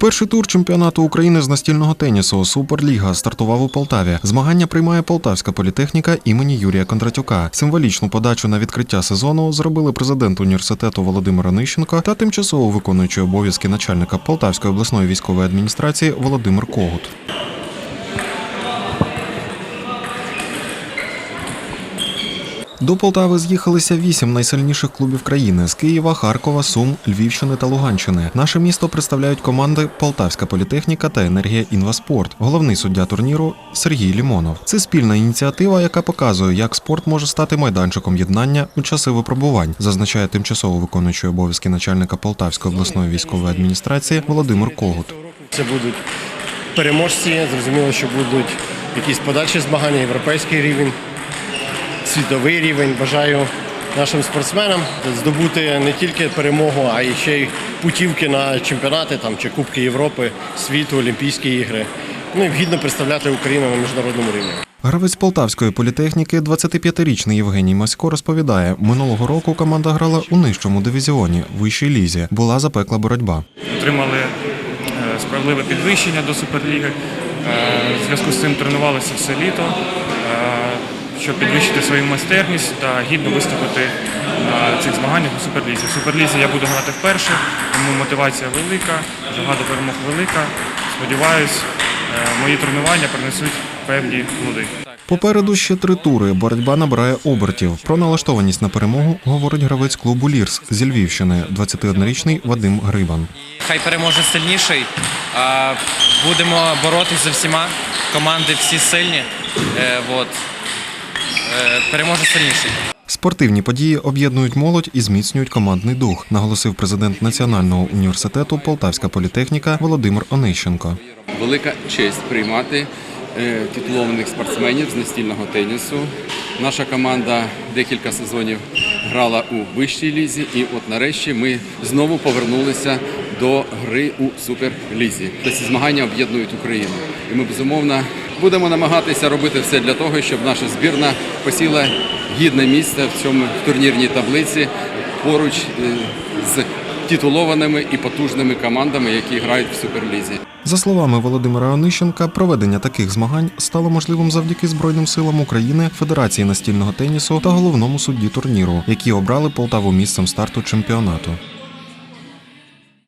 Перший тур чемпіонату України з настільного тенісу Суперліга стартував у Полтаві. Змагання приймає Полтавська політехніка імені Юрія Кондратюка. Символічну подачу на відкриття сезону зробили президент університету Володимир Нищенко та тимчасово виконуючий обов'язки начальника Полтавської обласної військової адміністрації Володимир Когут. До Полтави з'їхалися вісім найсильніших клубів країни з Києва, Харкова, Сум, Львівщини та Луганщини. Наше місто представляють команди Полтавська політехніка та енергія Інваспорт. Головний суддя турніру Сергій Лімонов. Це спільна ініціатива, яка показує, як спорт може стати майданчиком єднання у часи випробувань, зазначає тимчасово виконуючий обов'язки начальника Полтавської обласної військової адміністрації Володимир Когут. Це будуть переможці. Зрозуміло, що будуть якісь подальші змагання, європейський рівень, світовий рівень. Бажаю нашим спортсменам здобути не тільки перемогу, а й ще й путівки на чемпіонати там, чи Кубки Європи, світу, Олімпійські ігри. Ну і гідно представляти Україну на міжнародному рівні. Гравець полтавської політехніки, 25-річний Євгеній Масько розповідає, минулого року команда грала у нижчому дивізіоні, вищій лізі. Була запекла боротьба. отримали е, справедливе підвищення до Суперліги. Е, В зв'язку з цим тренувалися все літо, е, щоб підвищити свою майстерність та гідно виступити на цих змаганнях у Суперлізі. В Суперлізі я буду грати вперше, тому мотивація велика, жага до перемог велика. Сподіваюсь, е, мої тренування принесуть певні плоди. Попереду ще три тури. Боротьба набирає обертів. Про налаштованість на перемогу говорить гравець клубу Лірс зі Львівщини, 21-річний Вадим Грибан. Хай переможе сильніший. Будемо боротись за всіма. Команди всі сильні. Е, Переможе сильніший. Спортивні події об'єднують молодь і зміцнюють командний дух, наголосив президент Національного університету Полтавська політехніка Володимир Онищенко. велика честь приймати е, титулованих спортсменів з настільного тенісу. Наша команда декілька сезонів грала у вищій лізі, і от нарешті ми знову повернулися до гри у суперлізі. Та ці змагання об'єднують Україну. І ми безумовно будемо намагатися робити все для того, щоб наша збірна посіла гідне місце в цьому турнірній таблиці поруч е, з титулованими і потужними командами, які грають в суперлізі. За словами Володимира Онищенка, проведення таких змагань стало можливим завдяки Збройним силам України, Федерації настільного тенісу та головному судді турніру, які обрали Полтаву місцем старту чемпіонату.